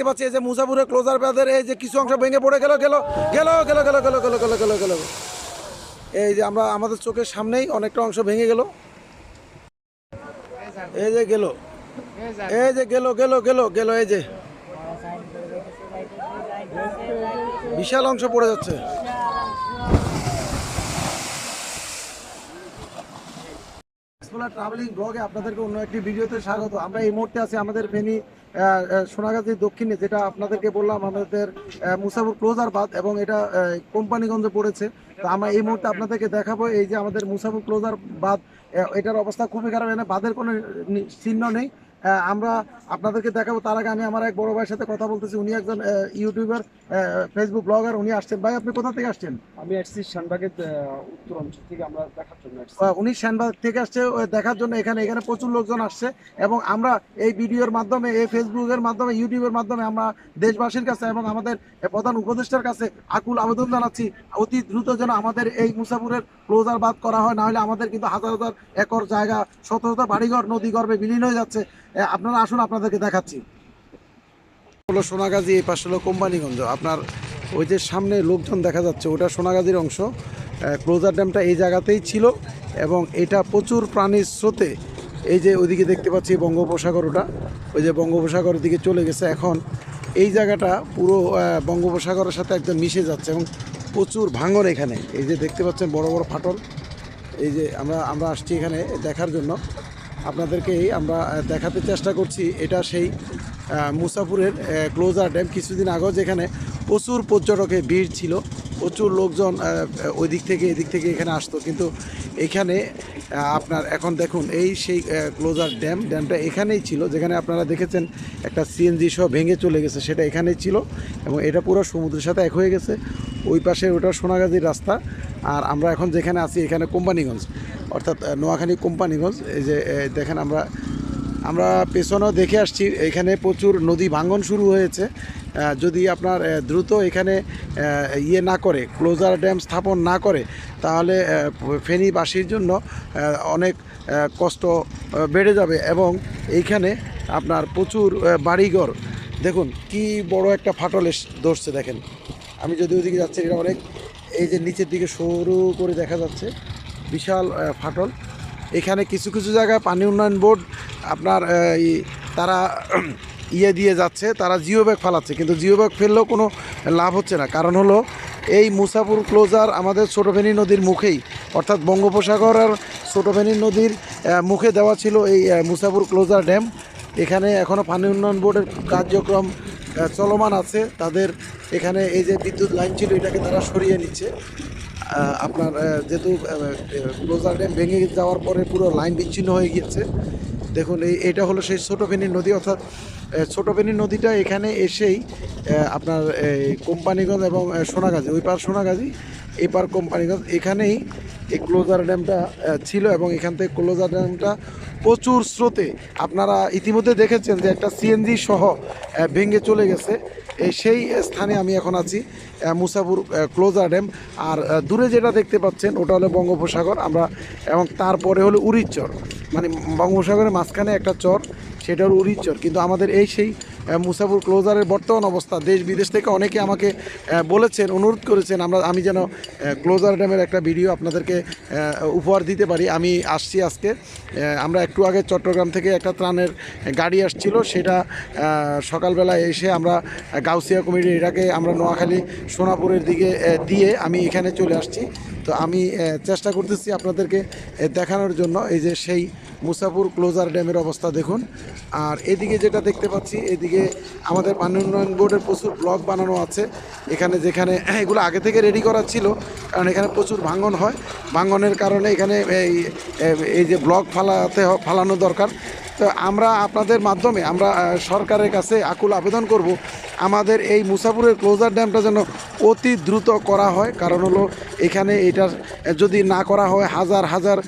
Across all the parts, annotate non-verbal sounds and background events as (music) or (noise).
দেখতে পাচ্ছি এই যে মুসাফুরের ক্লোজার বাঁধের এই যে কিছু অংশ ভেঙে পড়ে গেল গেল গেল গেল গেল গেল গেল গেল গেল গেল এই যে আমরা, আমাদের চোখের সামনেই অনেকটা অংশ ভেঙে গেল। এই যে গেল। এই যে গেল গেল গেল গেল, এই যে। বিশাল অংশ পড়ে যাচ্ছে। ট্রাভেলিং ব্লগে আপনাদেরকে অন্য একটি ভিডিওতে স্বাগত। আমরা এই মুহূর্তে আছি আমাদের ফেনী আহ, দক্ষিণে যেটা আপনাদেরকে বললাম আমাদের মুসাফুর ক্লোজার বাদ এবং এটা কোম্পানিগঞ্জে পড়েছে। তো আমরা এই মুহূর্তে আপনাদেরকে দেখাবো এই যে আমাদের মুসাফুর ক্লোজার বাদ এটার অবস্থা খুবই খারাপ এখানে বাদের কোনো চিহ্ন নেই। আমরা আপনাদেরকে দেখাবো তার আগে আমি আমার এক বড় ভাইয়ের সাথে কথা বলতেছি। উনি একজন ইউটিউবার ফেসবুক ব্লগার উনি আসছেন। ভাই আপনি কোথা থেকে আসছেন? আমি আসছি শানবাগের উত্তর অঞ্চল থেকে আমরা দেখার জন্য উনি শ্যানবাগ থেকে আসছে দেখার জন্য। এখানে এখানে প্রচুর লোকজন আসছে এবং আমরা এই ভিডিওর মাধ্যমে এই ফেসবুকের মাধ্যমে ইউটিউবের মাধ্যমে আমরা দেশবাসীর কাছে এবং আমাদের প্রধান উপদেষ্টার কাছে আকুল আবেদন জানাচ্ছি অতি দ্রুত যেন আমাদের এই মুসাফুরের ক্লোজার বাদ করা হয়। না হলে আমাদের কিন্তু হাজার হাজার একর জায়গা শত শত বাড়িঘর নদী গর্ভে বিলীন হয়ে যাচ্ছে। আপনারা আসুন, আপনাদেরকে দেখাচ্ছি। হলো সোনাগাজী, এই পাশে হলো কোম্পানিগঞ্জ। আপনার ওই যে সামনে লোকজন দেখা যাচ্ছে, ওটা সোনাগাজীর অংশ। ক্লোজার ড্যামটা এই জায়গাতেই ছিল এবং এটা প্রচুর প্রাণীর স্রোতে এই যে ওইদিকে দেখতে পাচ্ছি বঙ্গোপসাগর ওটা। ওই যে বঙ্গোপসাগরের দিকে চলে গেছে। এখন এই জায়গাটা পুরো বঙ্গোপসাগরের সাথে একদম মিশে যাচ্ছে এবং প্রচুর ভাঙন এখানে। এই যে দেখতে পাচ্ছেন বড় বড় ফাটল। এই যে আমরা আমরা আসছি এখানে দেখার জন্য। আপনাদেরকে এই আমরা দেখাতে চেষ্টা করছি। এটা সেই আহ, মুসাফুরের ক্লোজার ড্যাম কিছুদিন আগেও যেখানে প্রচুর পর্যটকের ভিড় ছিল প্রচুর লোকজন ওই দিক থেকে এদিক থেকে এখানে আসতো। কিন্তু এখানে আপনার এখন দেখুন এই সেই ক্লোজার ড্যাম ড্যামটা এখানেই ছিল যেখানে আপনারা দেখেছেন একটা সিএনজি সহ ভেঙে চলে গেছে সেটা এখানেই ছিল এবং এটা পুরো সমুদ্রের সাথে এক হয়ে গেছে। ওই পাশে ওটা সোনাগাজীর রাস্তা। আর আমরা এখন যেখানে আছি, এখানে কোম্পানিগঞ্জ। অর্থাৎ নোয়াখালী কোম্পানিগঞ্জ। এই যে দেখেন আমরা আমরা পেছনেও দেখে আসছি, এখানে প্রচুর নদী ভাঙন শুরু হয়েছে। যদি আপনার দ্রুত এখানে ইয়ে না করে, ক্লোজার ড্যাম স্থাপন না করে, তাহলে ফেনীবাসীর জন্য অনেক কষ্ট বেড়ে যাবে। এবং এইখানে আপনার প্রচুর বাড়িঘর। দেখুন, কি বড় একটা ফাটল ধরছে, দেখেন। আমি যদি ওইদিকে যাচ্ছি এটা অনেক এই যে নিচের দিকে সরু করে দেখা যাচ্ছে বিশাল ফাটল। এখানে কিছু কিছু জায়গায় পানি উন্নয়ন বোর্ড আপনার তারা (clears throat) ইয়ে দিয়ে যাচ্ছে তারা জিও ব্যাগ ফালাচ্ছে কিন্তু জিও ব্যাগ ফেললেও কোনো লাভ হচ্ছে না। কারণ হলো এই মুসাফুর ক্লোজার আমাদের ছোটোভেনী নদীর মুখেই অর্থাৎ বঙ্গোপসাগর আর ছোটোভেনী নদীর মুখে দেওয়া ছিল এই আহ, মুসাফুর ক্লোজার ড্যাম। এখানে এখনও পানি উন্নয়ন বোর্ডের কার্যক্রম চলমান আছে। তাদের এখানে এই যে বিদ্যুৎ লাইন ছিল, এটাকে তারা সরিয়ে নিচ্ছে। আপনার যেহেতু ক্লোজার ড্যাম ভেঙে যাওয়ার পরে পুরো লাইন বিচ্ছিন্ন হয়ে গিয়েছে। দেখুন, এই, এটা হলো সেই ছোটো ফেনী নদী, অর্থাৎ ছোটো ফেনী নদীটা এখানে এসেই আপনার কোম্পানিগঞ্জ এবং সোনাগাজী, ওই পার সোনাগাজী, এই পার কোম্পানিগঞ্জ, এখানেই এই ক্লোজার ড্যামটা ছিল এবং এখান থেকে ক্লোজার ড্যামটা প্রচুর স্রোতে। আপনারা ইতিমধ্যে দেখেছেন যে একটা সিএনজি সহ ভেঙে চলে গেছে। এই সেই স্থানে আমি এখন আছি আহ, মুসাফুর ক্লোজার ড্যাম আর দূরে যেটা দেখতে পাচ্ছেন ওটা হলো বঙ্গোপসাগর। আমরা এবং তারপরে হলো উড়িচর মানে বঙ্গোপসাগরের মাঝখানে একটা চর সেটা হলো উড়িচর কিন্তু আমাদের এই সেই মুসাফুর ক্লোজারের বর্তমান অবস্থা। দেশ বিদেশ থেকে অনেকে আমাকে বলেছেন, অনুরোধ করেছেন, আমরা, আমি যেন ক্লোজার ড্যামের একটা ভিডিও আপনাদেরকে উপহার দিতে পারি। আমি আসছি আজকে আমরা একটু আগে চট্টগ্রাম থেকে একটা ত্রাণের গাড়ি আসছিল। সেটা সকালবেলায় এসে আমরা গাউসিয়া কমিটি এটাকে আমরা নোয়াখালী, সোনাপুরের দিকে দিয়ে আমি এখানে চলে আসছি। তো আমি চেষ্টা করতেছি আপনাদেরকে দেখানোর জন্য। এই যে সেই মুসাফুর ক্লোজার ড্যামের অবস্থা দেখুন। আর এদিকে যেটা দেখতে পাচ্ছি, এদিকে আমাদের পানি উন্নয়ন বোর্ডের প্রচুর ব্লক বানানো আছে। এখানে যেখানে (clears throat) এগুলো আগে থেকে রেডি করা ছিল, কারণ এখানে প্রচুর ভাঙন হয়। ভাঙনের কারণে এখানে এই এই যে ব্লক ফালাতে ফালানো দরকার। তো আমরা আপনাদের মাধ্যমে আমরা সরকারের কাছে আকুল আবেদন করব, আমাদের এই মুসাফুরের ক্লোজার ড্যামটা যেন অতি দ্রুত করা হয়। কারণ হলো, এখানে এটা যদি না করা হয়, হাজার হাজার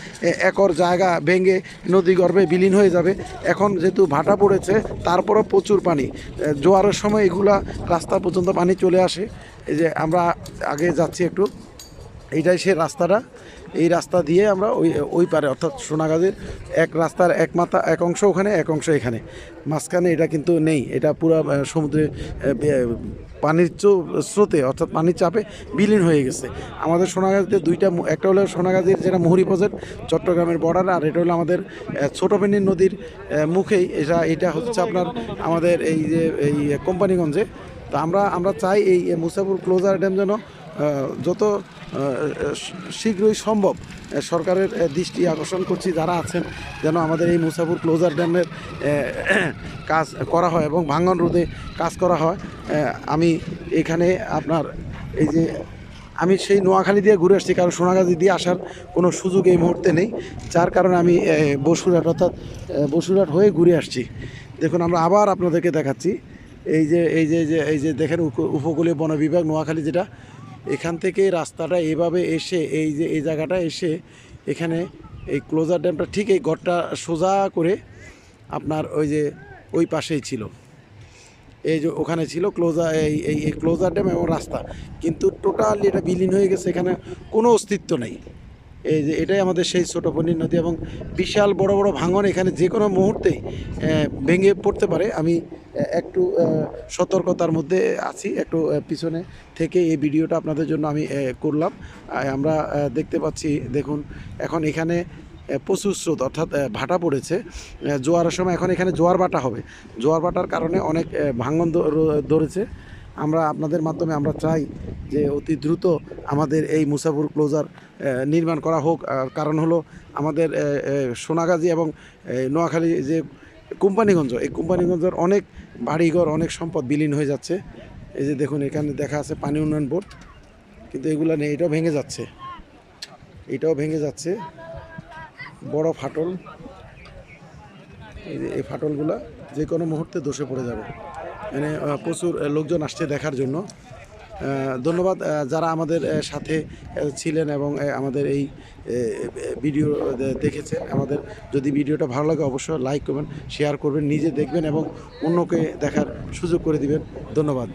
একর জায়গা ভেঙে নদী গর্ভে বিলীন হয়ে যাবে। এখন যেহেতু ভাটা পড়েছে, তারপরও প্রচুর পানি। জোয়ারের সময় এগুলা রাস্তা পর্যন্ত পানি চলে আসে। এই যে আমরা আগে যাচ্ছি একটু, এইটাই সে রাস্তাটা। এই রাস্তা দিয়ে আমরা ওই ওই পারে অর্থাৎ সোনাগাজীর এক রাস্তার এক মাথা এক অংশ ওখানে এক অংশ এখানে। মাঝখানে এটা কিন্তু নেই এটা পুরো সমুদ্রে পানির স্রোতে অর্থাৎ পানির চাপে বিলীন হয়ে গেছে। আমাদের সোনাগাজীতে দুইটা একটা হলো সোনাগাজীর যেটা মুহুরি প্রজেক্ট চট্টগ্রামের বর্ডার আর এটা হলো আমাদের আহ, ছোটবেনী নদীর মুখেই। এটা এটা হচ্ছে আপনার আমাদের এই যে এই কোম্পানিগঞ্জে। তো আমরা আমরা চাই এই মুসাফুর ক্লোজার ড্যাম যেন যত শীঘ্রই সম্ভব সরকারের দৃষ্টি আকর্ষণ করছি, যারা আছেন, যেন আমাদের এই মুসাফুর ক্লোজার ড্যামের কাজ করা হয় এবং ভাঙ্গন রোধে কাজ করা হয়। আমি এখানে আপনার এই যে, আমি সেই নোয়াখালী দিয়ে ঘুরে আসছি, কারণ সোনাগাজী দিয়ে আসার কোনো সুযোগ এই মুহূর্তে নেই। যার কারণে আমি বসুরহাট, অর্থাৎ বসুরহাট হয়ে ঘুরে আসছি। দেখুন, আমরা আবার আপনাদেরকে দেখাচ্ছি। এই যে এই যে এই যে দেখেন, উপ- উপকূলীয় বন বিভাগ, নোয়াখালী যেটা এখান থেকে রাস্তাটা এভাবে এসে, এই যে, এই জায়গাটা এসে এখানে এই ক্লোজার ড্যামটা ঠিক এই ঘরটা সোজা করে আপনার ওই যে, ওই পাশেই ছিল। এই যে, ওখানে ছিল ক্লোজার এই এই ক্লোজার ড্যাম এবং রাস্তা। কিন্তু টোটালি এটা বিলীন হয়ে গেছে, এখানে কোনো অস্তিত্ব নেই। এই যে, এটাই আমাদের সেই ছোট পনির নদী এবং বিশাল বড় বড় ভাঙন এখানে যে কোনো মুহূর্তেই ভেঙে পড়তে পারে। আমি একটু সতর্কতার মধ্যে আছি, একটু পিছনে থেকে এই ভিডিওটা আপনাদের জন্য আমি করলাম। আমরা দেখতে পাচ্ছি, দেখুন, এখন এখানে প্রচুর স্রোত, অর্থাৎ ভাটা পড়েছে। জোয়ারের সময় এখন এখানে জোয়ার বাটা হবে। জোয়ার ভাটার কারণে অনেক ভাঙন ধরেছে। আমরা আপনাদের মাধ্যমে আমরা চাই যে অতি দ্রুত আমাদের এই মুসাফুর ক্লোজার নির্মাণ করা হোক। কারণ হলো আমাদের সোনাগাজী এবং নোয়াখালী যে কোম্পানিগঞ্জ, এই কোম্পানিগঞ্জের অনেক বাড়িঘর, অনেক সম্পদ বিলীন হয়ে যাচ্ছে। এই যে দেখুন, এখানে দেখা আছে পানি উন্নয়ন বোর্ড, কিন্তু এগুলো নেই, এটাও ভেঙে যাচ্ছে। এটাও ভেঙে যাচ্ছে। বড় ফাটল। এই ফাটলগুলো যে কোনো মুহূর্তে দোষে পড়ে যাবে। মানে প্রচুর লোকজন আসছে দেখার জন্য। ধন্যবাদ যারা আমাদের সাথে ছিলেন এবং আমাদের এই ভিডিও দেখেছেন। আমাদের যদি ভিডিওটা ভালো লাগে অবশ্যই লাইক করবেন, শেয়ার করবেন, নিজে দেখবেন এবং অন্যকে দেখার সুযোগ করে দিবেন। ধন্যবাদ।